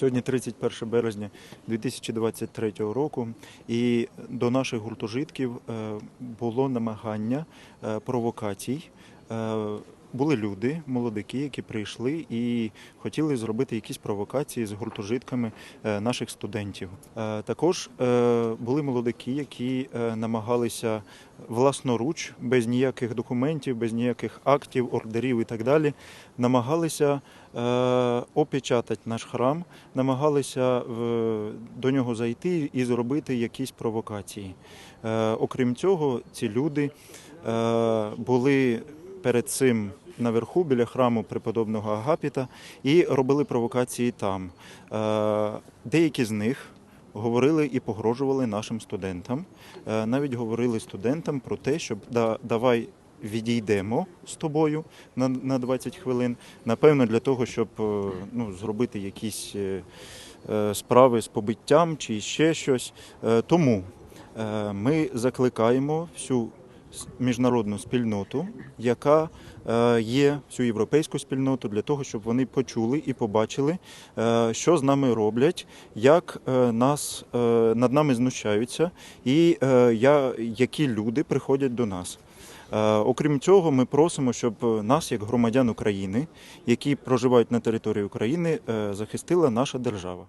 Сьогодні 31 березня 2023 року, і до наших гуртожитків е, було намагання е, провокацій. Були люди, молодики, які прийшли і хотіли зробити якісь провокації з гуртожитками е, наших студентів. Е, Також е, були молодики, які намагалися власноруч, без ніяких документів, без ніяких актів, ордерів і так далі, намагалися опечатати наш храм, намагалися до нього зайти і зробити якісь провокації. Окрім цього, ці люди були перед цим наверху біля храму преподобного Агапіта і робили провокації там. Е, Деякі з них говорили і погрожували нашим студентам. Е, Навіть говорили студентам про те, да, давай відійдемо з тобою на, на 20 хвилин. Напевно, для того, щоб е, ну, зробити якісь справи з побиттям чи ще щось. Тому ми закликаємо всю міжнародну спільноту, яка е, є всю європейську спільноту, для того, щоб вони почули і побачили, е, що з нами роблять, як е, нас над нами знущаються, і які люди приходять до нас. Окрім цього, ми просимо, щоб нас, як громадян України, які проживають на території України, захистила наша держава.